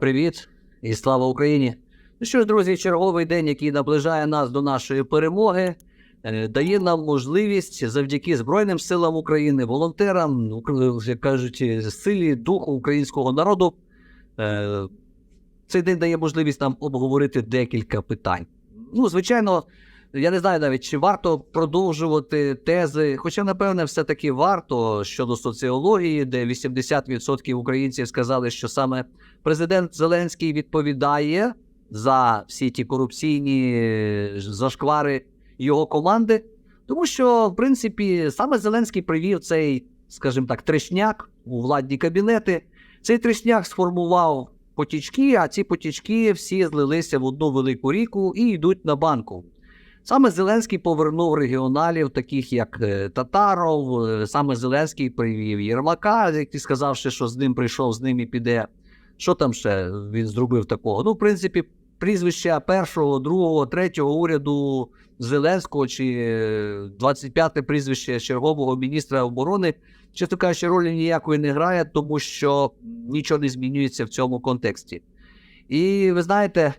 Привіт і слава Україні! Ну що ж, друзі, черговий день, який наближає нас до нашої перемоги, е, дає нам можливість завдяки Збройним силам України, волонтерам, укр- як кажуть, силі духу українського народу. е, Цей день дає можливість нам обговорити декілька питань. Ну, звичайно, я не знаю навіть, чи варто продовжувати тези, хоча, напевне, все-таки варто щодо соціології, де 80% українців сказали, що саме президент Зеленський відповідає за всі ті корупційні е, зашквари його команди, тому що, в принципі, саме Зеленський привів цей, скажімо так, трешняк у владні кабінети. Цей трешняк сформував потічки, а ці потічки всі злилися в одну велику ріку і йдуть на банку. Саме Зеленський повернув регіоналів, таких як е, Татаров. е, Саме Зеленський привів Єрмака, який сказавши, що з ним прийшов, з ним і піде. Що там ще він зробив такого? Ну, в принципі, прізвища першого, другого, третього уряду Зеленського чи е, 25-те прізвище чергового міністра оборони, чесно кажучи, ролі ніякої не грає, тому що нічого не змінюється в цьому контексті. І ви знаєте,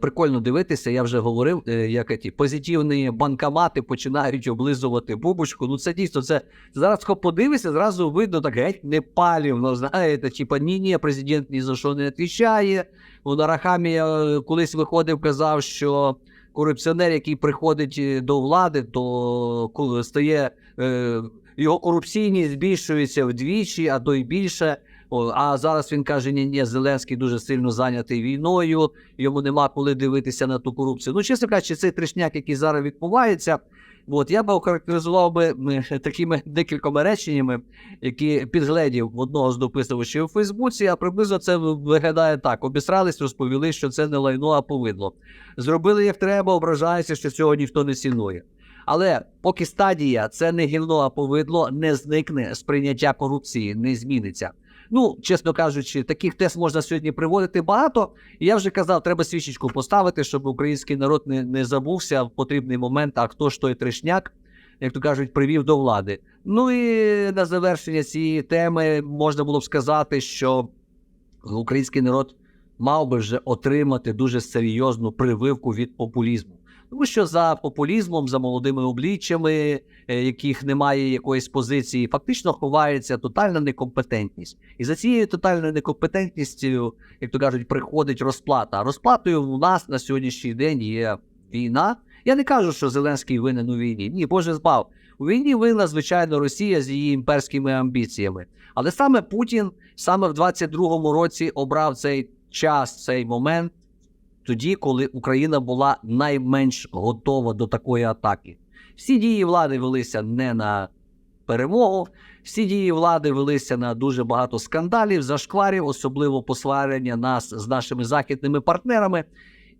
Прикольно дивитися, я вже говорив, е, як ті позитивні банкомати починають облизувати бубочку. Ну це дійсно це зараз хо подивишся, зразу видно так геть непалівно. Знаєте, типа ні, ні, президент ні за що не відповідає. У Нарахамі е, колись виходив, казав, що корупціонер, який приходить е, до влади, то стає е, його корупційність збільшується вдвічі, а то й більше. А зараз він каже: ні, ні, Зеленський дуже сильно зайнятий війною, йому нема коли дивитися на ту корупцію. Ну, чесно кажучи, цей трешняк, який зараз відбувається, от я би охарактеризував би такими декількома реченнями, які підгледів в одного з дописувачів у Фейсбуці, а приблизно це виглядає так: обісрались, розповіли, що це не лайно, а повидло. Зробили як треба, ображаються, що цього ніхто не цінує. Але поки стадія це не гівно, а повидло, не зникне сприйняття корупції, не зміниться. Ну, чесно кажучи, таких тез можна сьогодні приводити багато. І я вже казав, треба свічечку поставити, щоб український народ не, не забувся в потрібний момент, а хто ж той трешняк, як то кажуть, привів до влади. Ну і на завершення цієї теми можна було б сказати, що український народ мав би вже отримати дуже серйозну прививку від популізму. Тому що за популізмом, за молодими обличчями, е, яких немає якоїсь позиції, фактично ховається тотальна некомпетентність. І за цією тотальною некомпетентністю, як то кажуть, приходить розплата. А розплатою у нас на сьогоднішній день є війна. Я не кажу, що Зеленський винен у війні. Ні, Боже збав. У війні винна, звичайно, Росія з її імперськими амбіціями. Але саме Путін саме в 22-му році обрав цей час, цей момент, тоді, коли Україна була найменш готова до такої атаки. Всі дії влади велися не на перемогу, всі дії влади велися на дуже багато скандалів, зашкварів, особливо посварення нас з нашими західними партнерами.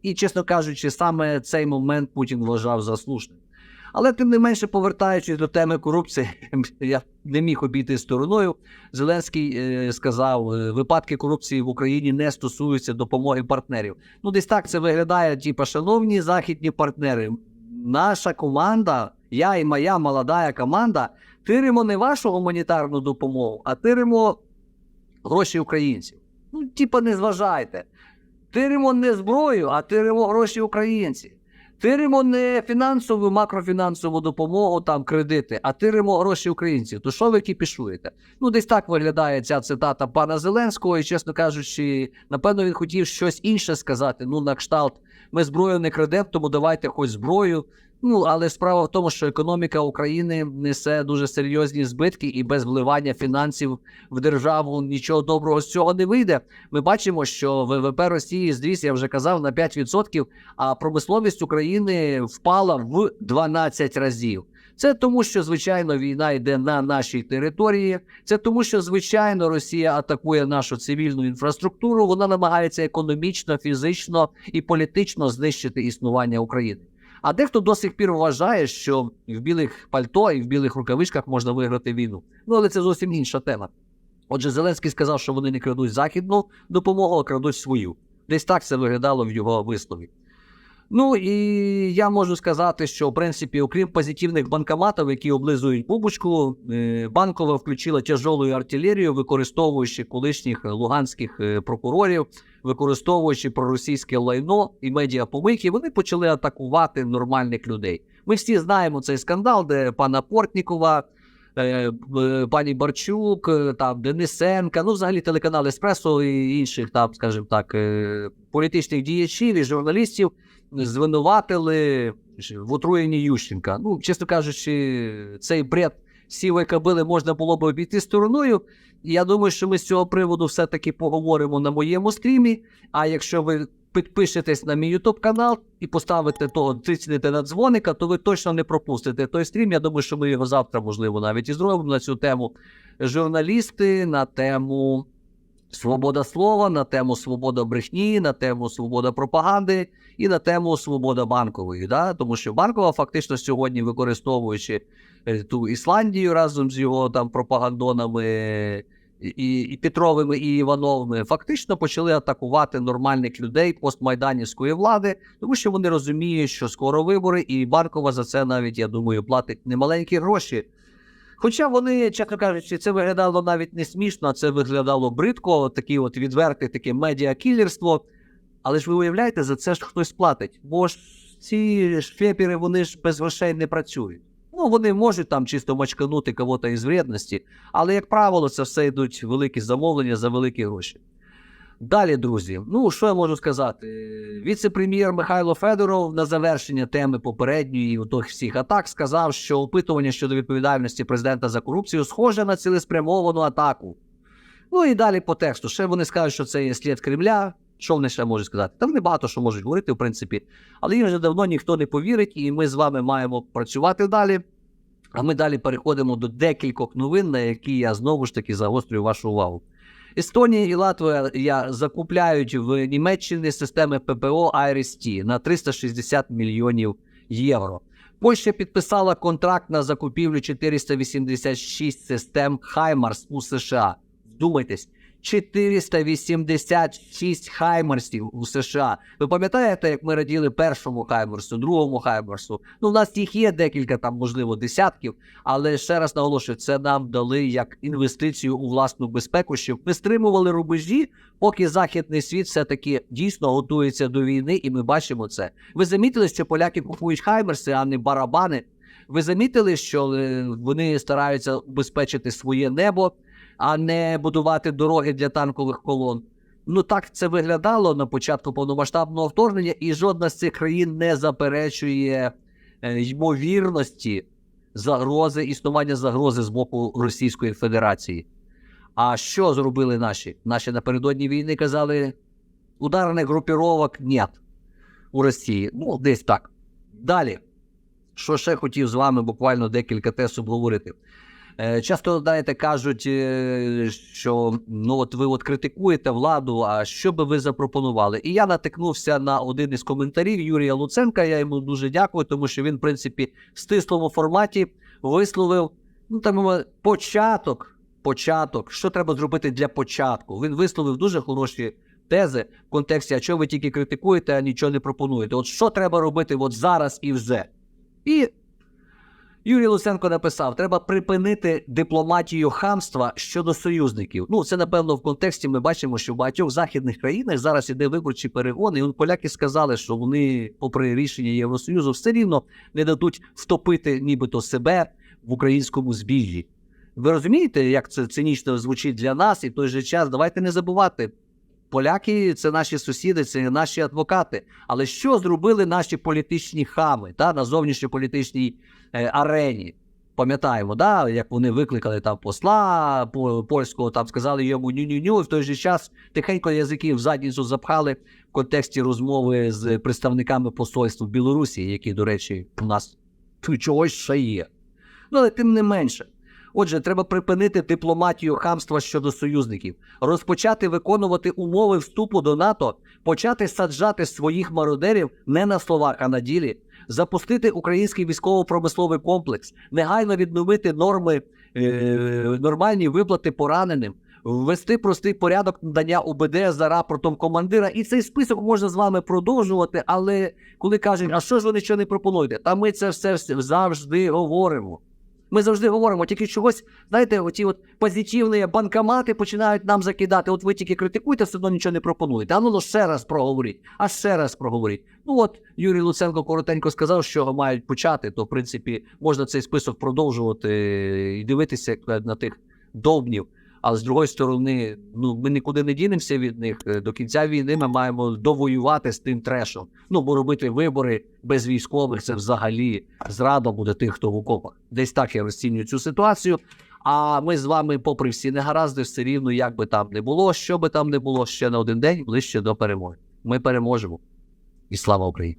І, чесно кажучи, саме цей момент Путін вважав за слушним. Але тим не менше, повертаючись до теми корупції, я не міг обійти стороною. Зеленський е, сказав, е, випадки корупції в Україні не стосуються допомоги партнерів. Ну, десь так це виглядає. Типа, шановні західні партнери, наша команда, я і моя молода команда, тиримо не вашу гуманітарну допомогу, а тиримо гроші українців. Ну, типа, не зважайте. Тиримо не зброю, а тиримо гроші українців. Тиримо не фінансову, макрофінансову допомогу, там кредити, а тиримо гроші українців. То що ви кіпішуєте? Ну, десь так виглядає ця цитата пана Зеленського, і, чесно кажучи, напевно, він хотів щось інше сказати. Ну, на кшталт, ми зброю не крадемо, тому давайте хоч зброю. Ну, але справа в тому, що економіка України несе дуже серйозні збитки, і без вливання фінансів в державу нічого доброго з цього не вийде. Ми бачимо, що ВВП Росії зріс, я вже казав, на 5%, а промисловість України впала в 12 разів. Це тому, що звичайно війна йде на нашій території. Це тому, що звичайно Росія атакує нашу цивільну інфраструктуру. Вона намагається економічно, фізично і політично знищити існування України. А дехто до сих пір вважає, що в білих пальто і в білих рукавичках можна виграти війну. Ну але це зовсім інша тема. Отже, Зеленський сказав, що вони не крадуть західну допомогу, а крадуть свою. Десь так це виглядало в його вислові. Ну і я можу сказати, що в принципі, окрім позитивних банкоматів, які облизують бубочку, е, банкова включила тяжолу артилерію, використовуючи колишніх луганських е, прокурорів, використовуючи проросійське лайно і медіапомийки, вони почали атакувати нормальних людей. Ми всі знаємо цей скандал, де пана Портнікова. е, Пані Барчук, там Денисенка, ну взагалі телеканал Еспресо і інших там, скажімо так, політичних діячів і журналістів звинуватили в отруєнні Ющенка. Ну, чесно кажучи, цей бред сівої кабили можна було б обійти стороною. Я думаю, що ми з цього приводу все-таки поговоримо на моєму стрімі. А якщо ви підпишетесь на мій YouTube канал і поставите того, тиснете на дзвоника, то ви точно не пропустите той стрім. Я думаю, що ми його завтра, можливо, навіть і зробимо на цю тему. Журналісти на тему свобода слова, на тему свобода брехні, на тему свобода пропаганди і на тему свобода банкової. Да? Тому що банкова фактично сьогодні, використовуючи е, ту Ісландію разом з його там пропагандонами і, і Петровими і Івановими, фактично почали атакувати нормальних людей постмайданівської влади, тому що вони розуміють, що скоро вибори, і банкова за це навіть, я думаю, платить немаленькі гроші. Хоча вони, чесно кажучи, це виглядало навіть не смішно, це виглядало бридко, такі от відверте таке медіакілерство. Але ж ви уявляєте, за це ж хтось платить. Бо ж ці шпепери, вони ж без грошей не працюють. Ну, вони можуть там чисто мачканути кого-то із вредності, але, як правило, це все йдуть великі замовлення за великі гроші. Далі, друзі, ну що я можу сказати? Віце-прем'єр Михайло Федоров на завершення теми попередньої у всіх атак сказав, що опитування щодо відповідальності президента за корупцію схоже на цілеспрямовану атаку. Ну і далі по тексту. Ще вони скажуть, що це є слід Кремля. Що вони ще можуть сказати? Та вони багато що можуть говорити, в принципі, але їм вже давно ніхто не повірить, і ми з вами маємо працювати далі. А ми далі переходимо до декількох новин, на які я знову ж таки загострюю вашу увагу. Естонія і Латвія закупляють в Німеччині системи ППО IRIS-T на 360 мільйонів євро. Польща підписала контракт на закупівлю 486 систем Хаймарс у США. Вдумайтесь, 486 Хаймарсів у США. Ви пам'ятаєте, як ми раділи першому Хаймарсу, другому Хаймарсу? Ну, у нас їх є декілька, там, можливо, десятків, але ще раз наголошую, це нам дали як інвестицію у власну безпеку, щоб ми стримували рубежі, поки західний світ все-таки дійсно готується до війни, і ми бачимо це. Ви замітили, що поляки купують Хаймерси, а не барабани. Ви замітили, що е, вони стараються убезпечити своє небо, а не будувати дороги для танкових колон. Ну так це виглядало на початку повномасштабного вторгнення, і жодна з цих країн не заперечує е, ймовірності загрози, існування загрози з боку Російської Федерації. А що зробили наші? Наші напередодні війни казали: ударних групіровок нет у Росії. Ну, десь так. Далі. Що ще хотів з вами буквально декілька тез обговорити. Е, Часто, знаєте, кажуть, е, що ну от ви от критикуєте владу, а що би ви запропонували? І я натикнувся на один із коментарів Юрія Луценка. Я йому дуже дякую, тому що він, в принципі, в стислому форматі висловив ну, там, початок, початок, що треба зробити для початку. Він висловив дуже хороші тези в контексті, а що ви тільки критикуєте, а нічого не пропонуєте. От що треба робити от зараз і вже. І Юрій Луценко написав: треба припинити дипломатію хамства щодо союзників. Ну, це напевно в контексті. Ми бачимо, що в багатьох західних країнах зараз іде виборчі перегони. І поляки сказали, що вони, попри рішення Євросоюзу, все рівно не дадуть втопити нібито себе в українському збіжжі. Ви розумієте, як це цинічно звучить для нас, і в той же час давайте не забувати. Поляки це наші сусіди, це наші адвокати. Але що зробили наші політичні хами та, на зовнішньополітичній е, арені? Пам'ятаємо, да, як вони викликали там посла польського, там сказали йому ню-ню-ню, і в той же час тихенько язики в задницю запхали в контексті розмови з представниками посольств Білорусі, які, до речі, у нас чогось ще є. Ну, але тим не менше. Отже, треба припинити дипломатію хамства щодо союзників, розпочати виконувати умови вступу до НАТО, почати саджати своїх мародерів не на словах, а на ділі, запустити український військово-промисловий комплекс, негайно відновити норми, е, нормальні виплати пораненим, ввести простий порядок надання УБД за рапортом командира. І цей список можна з вами продовжувати. Але коли кажуть, а що ж ви нічого не пропонуєте? Та ми це все завжди говоримо. Ми завжди говоримо, тільки чогось, знаєте, оті от позитивні банкомати починають нам закидати. От ви тільки критикуєте, все одно нічого не пропонуєте. А ну ну, ще раз проговоріть, а ще раз проговоріть. Ну от Юрій Луценко коротенько сказав, що мають почати, то в принципі можна цей список продовжувати і дивитися на тих довбнів. Але з другої сторони, ну ми нікуди не дінемося від них. Е, До кінця війни ми маємо довоювати з тим трешом. Ну бо робити вибори без військових це взагалі зрада буде тих, хто в окопах. Десь так я розцінюю цю ситуацію. А ми з вами, попри всі негаразди, все рівно, як би там не було, що би там не було ще на один день ближче до перемоги. Ми переможемо. І слава Україні!